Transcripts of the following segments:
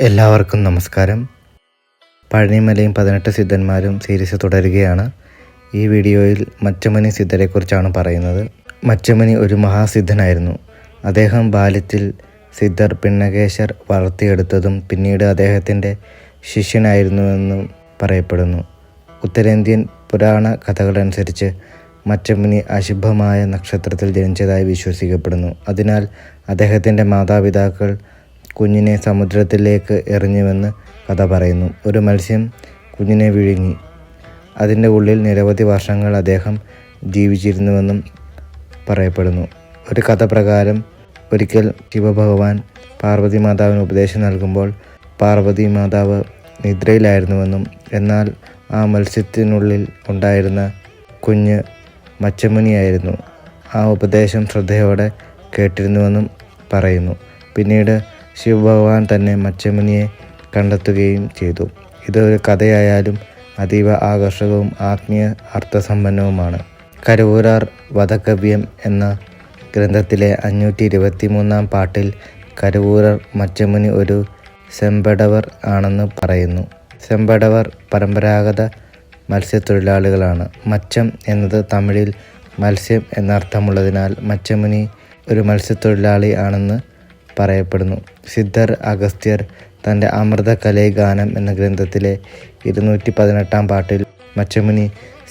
എല്ലാവർക്കും നമസ്കാരം. പഴനിമലയും പതിനെട്ട് സിദ്ധന്മാരും സീരീസ് തുടരുകയാണ്. ഈ വീഡിയോയിൽ മച്ചമനി സിദ്ധരെക്കുറിച്ചാണ് പറയുന്നത്. മച്ചമനി ഒരു മഹാസിദ്ധനായിരുന്നു. അദ്ദേഹം ബാല്യത്തിൽ സിദ്ധർ പിണ്ണകേശർ വളർത്തിയെടുത്തതും പിന്നീട് അദ്ദേഹത്തിന്റെ ശിഷ്യനായിരുന്നുവെന്നും പറയപ്പെടുന്നു. ഉത്തരേന്ത്യൻ പുരാണ കഥകളനുസരിച്ച് മച്ചമുനി അശുഭമായ നക്ഷത്രത്തിൽ ജനിച്ചതായി വിശ്വസിക്കപ്പെടുന്നു. അതിനാൽ അദ്ദേഹത്തിന്റെ മാതാപിതാക്കൾ കുഞ്ഞിനെ സമുദ്രത്തിലേക്ക് എറിഞ്ഞുവെന്ന് കഥ പറയുന്നു. ഒരു മത്സ്യം കുഞ്ഞിനെ വിഴുങ്ങി. അതിന്റെ ഉള്ളിൽ നിരവധി വർഷങ്ങൾ അദ്ദേഹം ജീവിച്ചിരുന്നുവെന്നും പറയപ്പെടുന്നു. ഒരു കഥ പ്രകാരം ഒരിക്കൽ ശിവഭഗവാൻ പാർവതി മാതാവിന് ഉപദേശം നൽകുമ്പോൾ പാർവതി മാതാവ് നിദ്രയിലായിരുന്നുവെന്നും എന്നാൽ ആ മത്സ്യത്തിനുള്ളിൽ ഉണ്ടായിരുന്ന കുഞ്ഞ് മച്ചമുനിയായിരുന്നു. ആ ഉപദേശം ശ്രദ്ധയോടെ കേട്ടിരുന്നുവെന്നും പറയുന്നു. പിന്നീട് ശിവഭഗവാൻ തന്നെ മച്ചമുനിയെ കണ്ടെത്തുകയും ചെയ്തു. ഇതൊരു കഥയായാലും അതീവ ആകർഷകവും ആത്മീയ അർത്ഥസമ്പന്നവുമാണ്. കരുവൂരാർ വധകവ്യം എന്ന ഗ്രന്ഥത്തിലെ അഞ്ഞൂറ്റി ഇരുപത്തി മൂന്നാം പാട്ടിൽ കരുവൂരാർ മച്ചമുനി ഒരു സെമ്പടവർ ആണെന്ന് പറയുന്നു. സെമ്പടവർ പരമ്പരാഗത മത്സ്യത്തൊഴിലാളികളാണ്. മച്ചം എന്നത് തമിഴിൽ മത്സ്യം എന്നർത്ഥമുള്ളതിനാൽ മച്ചമുനി ഒരു മത്സ്യത്തൊഴിലാളി ആണെന്ന് പറയപ്പെടുന്നു. സിദ്ധർ അഗസ്ത്യർ തന്റെ അമൃത കലൈഗാനം എന്ന ഗ്രന്ഥത്തിലെ ഇരുന്നൂറ്റി പതിനെട്ടാം പാട്ടിൽ മച്ചമുനി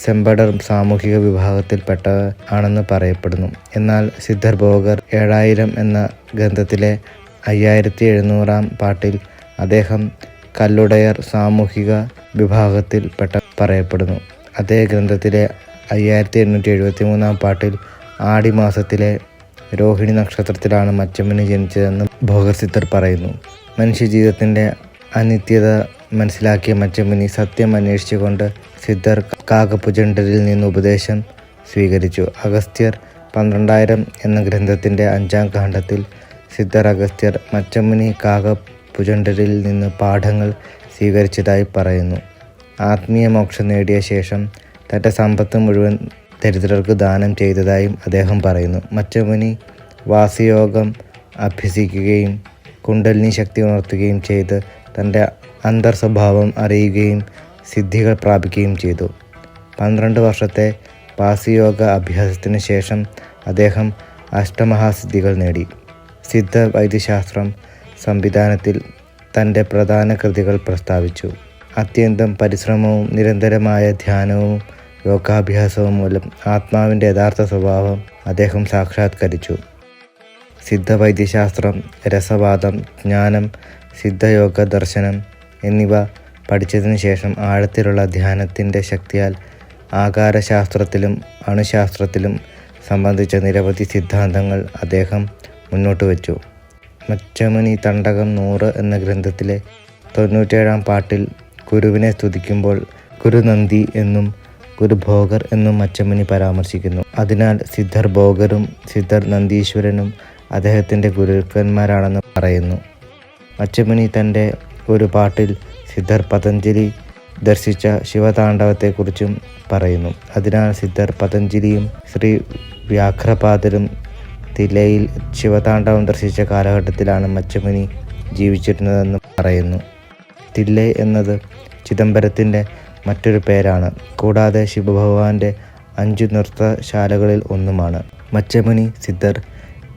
സെമ്പടർ സാമൂഹിക വിഭാഗത്തിൽപ്പെട്ട ആണെന്ന് പറയപ്പെടുന്നു. എന്നാൽ സിദ്ധർ ബോഗർ ഏഴായിരം എന്ന ഗ്രന്ഥത്തിലെ അയ്യായിരത്തി എഴുന്നൂറാം പാട്ടിൽ അദ്ദേഹം കല്ലുടയർ സാമൂഹിക വിഭാഗത്തിൽപ്പെട്ട പറയപ്പെടുന്നു. അതേ ഗ്രന്ഥത്തിലെ അയ്യായിരത്തി എണ്ണൂറ്റി എഴുപത്തി മൂന്നാം പാട്ടിൽ ആടി മാസത്തിലെ രോഹിണി നക്ഷത്രത്തിലാണ് മച്ചമ്മന് ജനിച്ചതെന്ന് ഭോഗസിദ്ധർ പറയുന്നു. മനുഷ്യജീവിതത്തിന്റെ അനിത്യത മനസ്സിലാക്കിയ മച്ചമ്മിനി സത്യം അന്വേഷിച്ചുകൊണ്ട് സിദ്ധർ കാകപ്പുജണ്ടരിൽ നിന്ന് ഉപദേശം സ്വീകരിച്ചു. അഗസ്ത്യർ പന്ത്രണ്ടായിരം എന്ന ഗ്രന്ഥത്തിന്റെ അഞ്ചാം കാണ്ഡത്തിൽ സിദ്ധർ അഗസ്ത്യർ മച്ചമ്മിനി കാകപ്പുജണ്ടരിൽ നിന്ന് പാഠങ്ങൾ സ്വീകരിച്ചതായി പറയുന്നു. ആത്മീയ മോക്ഷം നേടിയ ശേഷം തന്റെ സമ്പത്ത് മുഴുവൻ ദരിദ്രർക്ക് ദാനം ചെയ്തതായും അദ്ദേഹം പറയുന്നു. മച്ചമുനി വാസയോഗം അഭ്യസിക്കുകയും കുണ്ടലിനി ശക്തി ഉണർത്തുകയും ചെയ്ത് തന്റെ അന്തർസ്വഭാവം അറിയുകയും സിദ്ധികൾ പ്രാപിക്കുകയും ചെയ്തു. പന്ത്രണ്ട് വർഷത്തെ വാസിയോഗ അഭ്യാസത്തിന് ശേഷം അദ്ദേഹം അഷ്ടമഹാസിദ്ധികൾ നേടി. സിദ്ധ വൈദ്യശാസ്ത്രം സംവിധാനത്തിൽ തന്റെ പ്രധാന കൃതികൾ പ്രസ്താവിച്ചു. അത്യന്തം പരിശ്രമവും നിരന്തരമായ ധ്യാനവും യോഗാഭ്യാസവും മൂലം ആത്മാവിന്റെ യഥാർത്ഥ സ്വഭാവം അദ്ദേഹം സാക്ഷാത്കരിച്ചു. സിദ്ധവൈദ്യശാസ്ത്രം രസവാദം ജ്ഞാനം സിദ്ധയോഗ ദർശനം എന്നിവ പഠിച്ചതിന് ശേഷം ആഴത്തിലുള്ള ധ്യാനത്തിന്റെ ശക്തിയാൽ ആകാരശാസ്ത്രത്തിലും അണുശാസ്ത്രത്തിലും സംബന്ധിച്ച നിരവധി സിദ്ധാന്തങ്ങൾ അദ്ദേഹം മുന്നോട്ട് വച്ചു. മച്ചമുനി തണ്ടകം നൂറ് എന്ന ഗ്രന്ഥത്തിലെ തൊണ്ണൂറ്റേഴാം പാട്ടിൽ ഗുരുവിനെ സ്തുതിക്കുമ്പോൾ ഗുരുനന്ദി എന്നും ഗുരുഭോഗർ എന്നും മച്ചമുനി പരാമർശിക്കുന്നു. അതിനാൽ സിദ്ധർ ഭോഗരും സിദ്ധർ നന്ദീശ്വരനും അദ്ദേഹത്തിന്റെ ഗുരുക്കന്മാരാണെന്ന് പറയുന്നു. മച്ചമുനി തന്റെ ഒരു പാട്ടിൽ സിദ്ധർ പതഞ്ജലി ദർശിച്ച ശിവതാണ്ഡവത്തെക്കുറിച്ചും പറയുന്നു. അതിനാൽ സിദ്ധർ പതഞ്ജലിയും ശ്രീ വ്യാഘ്രപാദരും തിലയിൽ ശിവതാണ്ഡവം ദർശിച്ച കാലഘട്ടത്തിലാണ് മച്ചമുനി ജീവിച്ചിരുന്നതെന്ന് പറയുന്നു. തില്ലൈ എന്നത് ചിദംബരത്തിന്റെ മറ്റൊരു പേരാണ്. കൂടാതെ ശിവഭഗവാന്റെ അഞ്ചു നൃത്തശാലകളിൽ ഒന്നുമാണ്. മച്ചമുനി സിദ്ധർ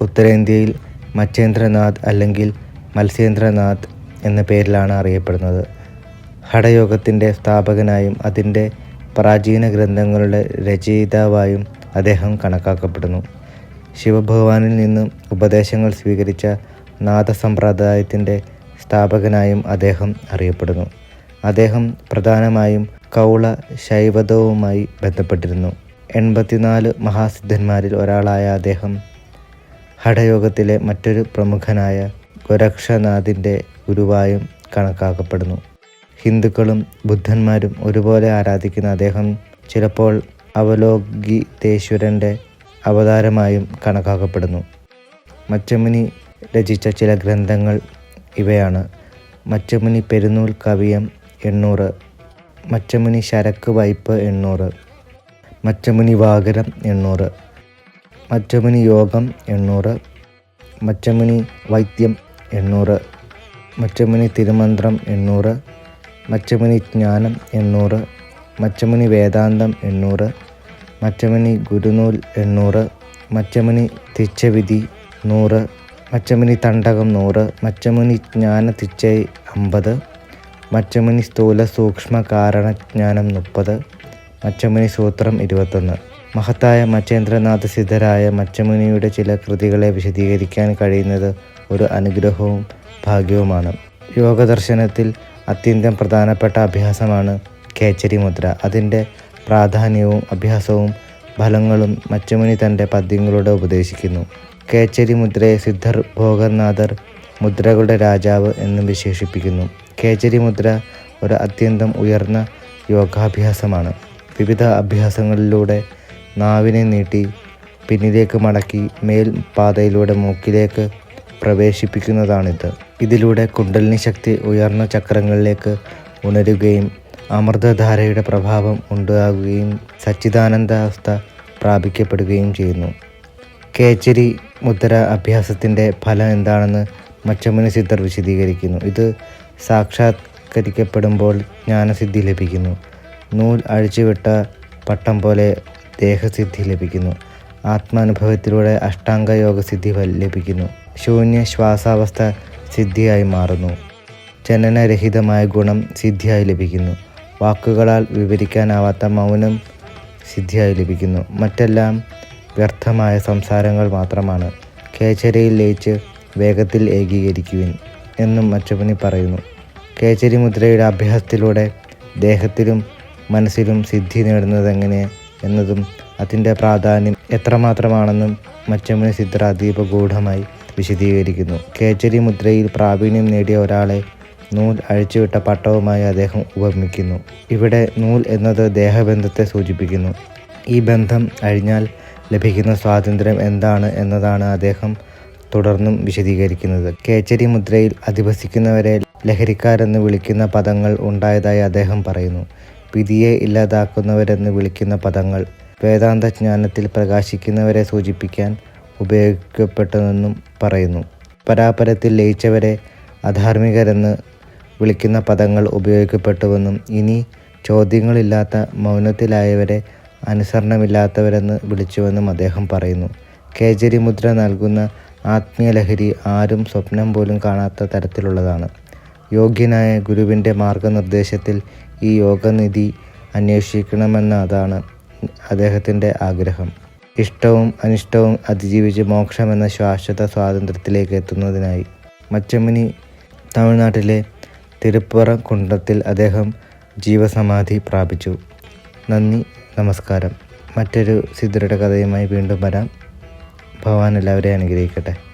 ഉത്തരേന്ത്യയിൽ മച്ചേന്ദ്രനാഥ് അല്ലെങ്കിൽ മത്സ്യേന്ദ്രനാഥ് എന്ന പേരിലാണ് അറിയപ്പെടുന്നത്. ഹഠയോഗത്തിന്റെ സ്ഥാപകനായും അതിന്റെ പ്രാചീന ഗ്രന്ഥങ്ങളുടെ രചയിതാവായും അദ്ദേഹം കണക്കാക്കപ്പെടുന്നു. ശിവഭഗവാനിൽ നിന്നും ഉപദേശങ്ങൾ സ്വീകരിച്ച നാഥസമ്പ്രദായത്തിന്റെ സ്ഥാപകനായും അദ്ദേഹം അറിയപ്പെടുന്നു. അദ്ദേഹം പ്രധാനമായും കൗള ശൈവതവുമായി ബന്ധപ്പെട്ടിരുന്നു. എൺപത്തിനാല് മഹാസിദ്ധന്മാരിൽ ഒരാളായ അദ്ദേഹം ഹഠയോഗത്തിലെ മറ്റൊരു പ്രമുഖനായ ഗോരക്ഷനാഥിന്റെ ഗുരുവായും കണക്കാക്കപ്പെടുന്നു. ഹിന്ദുക്കളും ബുദ്ധന്മാരും ഒരുപോലെ ആരാധിക്കുന്ന അദ്ദേഹം ചിലപ്പോൾ അവലോകിതേശ്വരന്റെ അവതാരമായും കണക്കാക്കപ്പെടുന്നു. മച്ചമുനി രചിച്ച ചില ഗ്രന്ഥങ്ങൾ ഇവയാണ്. മച്ചമുനി പെരുന്നൂൽ കവിയം എണ്ണൂറ്. മച്ചമുനി ശരക്ക് വൈപ്പ് എണ്ണൂറ്. മച്ചമുനി വാകരം എണ്ണൂറ്. മച്ചമുനി യോഗം എണ്ണൂറ്. മച്ചമുനി വൈദ്യം എണ്ണൂറ്. മച്ചമുനി തിരുമന്ത്രം എണ്ണൂറ്. മച്ചമുനി ജ്ഞാനം എണ്ണൂറ്. മച്ചമുനി വേദാന്തം എണ്ണൂറ്. മച്ചമുനി ഗുരുനൂൽ എണ്ണൂറ്. മച്ചമുനി തിച്ചവിധി നൂറ്. മച്ചമുനി തണ്ടകം നൂറ്. മച്ചമുനി ജ്ഞാന തിച്ചൈ അമ്പത്. മച്ചമുനി സ്ഥൂല സൂക്ഷ്മ കാരണജ്ഞാനം മുപ്പത്. മച്ചമുനി സൂത്രം ഇരുപത്തൊന്ന്. മഹത്തായ മച്ചേന്ദ്രനാഥ സിദ്ധരായ മച്ചമുനിയുടെ ചില കൃതികളെ വിശദീകരിക്കാൻ കഴിയുന്നത് ഒരു അനുഗ്രഹവും ഭാഗ്യവുമാണ്. യോഗദർശനത്തിൽ അത്യന്തം പ്രധാനപ്പെട്ട അഭ്യാസമാണ് കേച്ചരി മുദ്ര അതിന്റെ പ്രാധാന്യവും അഭ്യാസവും ഫലങ്ങളും മച്ചമുനി തന്റെ പദ്യങ്ങളോട് ഉപദേശിക്കുന്നു. കേച്ചരി മുദ്രയെ സിദ്ധർ ഭോഗനാഥർ മുദ്രകളുടെ രാജാവ് എന്നും വിശേഷിപ്പിക്കുന്നു. കേച്ചരി മുദ്ര ഒരു അത്യന്തം ഉയർന്ന യോഗാഭ്യാസമാണ്. വിവിധ അഭ്യാസങ്ങളിലൂടെ നാവിനെ നീട്ടി പിന്നിലേക്ക് മടക്കി മേൽ പാതയിലൂടെ മൂക്കിലേക്ക് പ്രവേശിപ്പിക്കുന്നതാണിത്. ഇതിലൂടെ കുണ്ടലിനി ശക്തി ഉയർന്ന ചക്രങ്ങളിലേക്ക് ഉണരുകയും അമൃതധാരയുടെ പ്രഭാവം ഉണ്ടാകുകയും സച്ചിദാനന്ദാവസ്ഥ പ്രാപിക്കപ്പെടുകയും ചെയ്യുന്നു. കേച്ചരി മുദ്ര അഭ്യാസത്തിന്റെ ഫലം എന്താണെന്ന് മച്ചമുനി സിദ്ധർ വിശദീകരിക്കുന്നു. ഇത് സാക്ഷാത്കരിക്കപ്പെടുമ്പോൾ ജ്ഞാനസിദ്ധി ലഭിക്കുന്നു. നൂൽ അഴിച്ചുവിട്ട പട്ടം പോലെ ദേഹസിദ്ധി ലഭിക്കുന്നു. ആത്മാനുഭവത്തിലൂടെ അഷ്ടാംഗ യോഗസിദ്ധി ലഭിക്കുന്നു. ശൂന്യ ശ്വാസാവസ്ഥ സിദ്ധിയായി മാറുന്നു. ജനനരഹിതമായ ഗുണം സിദ്ധിയായി ലഭിക്കുന്നു. വാക്കുകളാൽ വിവരിക്കാനാവാത്ത മൗനം സിദ്ധിയായി ലഭിക്കുന്നു. മറ്റെല്ലാം വ്യർത്ഥമായ സംസാരങ്ങൾ മാത്രമാണ്. കേച്ചരയിൽ ലയിച്ച് വേഗത്തിൽ ഏകീകരിക്കുവിൻ എന്നും മച്ചപ്പനി പറയുന്നു. കേച്ചരി മുദ്രയുടെ അഭ്യാസത്തിലൂടെ ദേഹത്തിലും മനസ്സിലും സിദ്ധി നേടുന്നത് എങ്ങനെ എന്നതും അതിന്റെ പ്രാധാന്യം എത്രമാത്രമാണെന്നും മച്ചമ്മനി സിദ്ധർ അതീവ ഗൂഢമായി വിശദീകരിക്കുന്നു. കേച്ചരി മുദ്രയിൽ പ്രാവീണ്യം നേടിയ ഒരാളെ നൂൽ അഴിച്ചുവിട്ട പട്ടവുമായി അദ്ദേഹം ഉപമിക്കുന്നു. ഇവിടെ നൂൽ എന്നത് ദേഹബന്ധത്തെ സൂചിപ്പിക്കുന്നു. ഈ ബന്ധം അഴിഞ്ഞാൽ ലഭിക്കുന്ന സ്വാതന്ത്ര്യം എന്താണ് എന്നതാണ് അദ്ദേഹം തുടർന്നും വിശദീകരിക്കുന്നത്. കേച്ചരി മുദ്രയിൽ അധിവസിക്കുന്നവരെ ലഹരിക്കാരെന്ന് വിളിക്കുന്ന പദങ്ങൾ ഉണ്ടായതായി അദ്ദേഹം പറയുന്നു. വിധിയെ ഇല്ലാതാക്കുന്നവരെന്ന് വിളിക്കുന്ന പദങ്ങൾ വേദാന്ത ജ്ഞാനത്തിൽ പ്രകാശിക്കുന്നവരെ സൂചിപ്പിക്കാൻ ഉപയോഗിക്കപ്പെട്ടതെന്നും പറയുന്നു. പരാപരത്തിൽ ലയിച്ചവരെ അധാർമികരെന്ന് വിളിക്കുന്ന പദങ്ങൾ ഉപയോഗിക്കപ്പെട്ടുവെന്നും ഇനി ചോദ്യങ്ങളില്ലാത്ത മൗനത്തിലായവരെ അനുസരണമില്ലാത്തവരെന്ന് വിളിച്ചുവെന്നും അദ്ദേഹം പറയുന്നു. കേജരി മുദ്ര നൽകുന്ന ആത്മീയ ലഹരി ആരും സ്വപ്നം പോലും കാണാത്ത തരത്തിലുള്ളതാണ്. യോഗ്യനായ ഗുരുവിന്റെ മാർഗനിർദ്ദേശത്തിൽ ഈ യോഗനിധി അന്വേഷിക്കണമെന്നതാണ് അദ്ദേഹത്തിന്റെ ആഗ്രഹം. ഇഷ്ടവും അനിഷ്ടവും അതിജീവിച്ച് മോക്ഷമെന്ന ശാശ്വത സ്വാതന്ത്ര്യത്തിലേക്ക് എത്തുന്നതിനായി മച്ചമ്മിനി തമിഴ്നാട്ടിലെ തിരുപ്പുറം കുണ്ടത്തിൽ അദ്ദേഹം ജീവസമാധി പ്രാപിച്ചു. നന്ദി നമസ്കാരം. മറ്റൊരു സിദ്ധരുടെ കഥയുമായി വീണ്ടും വരാം. ഭഗവാൻ എല്ലാവരെയും അനുഗ്രഹിക്കട്ടെ.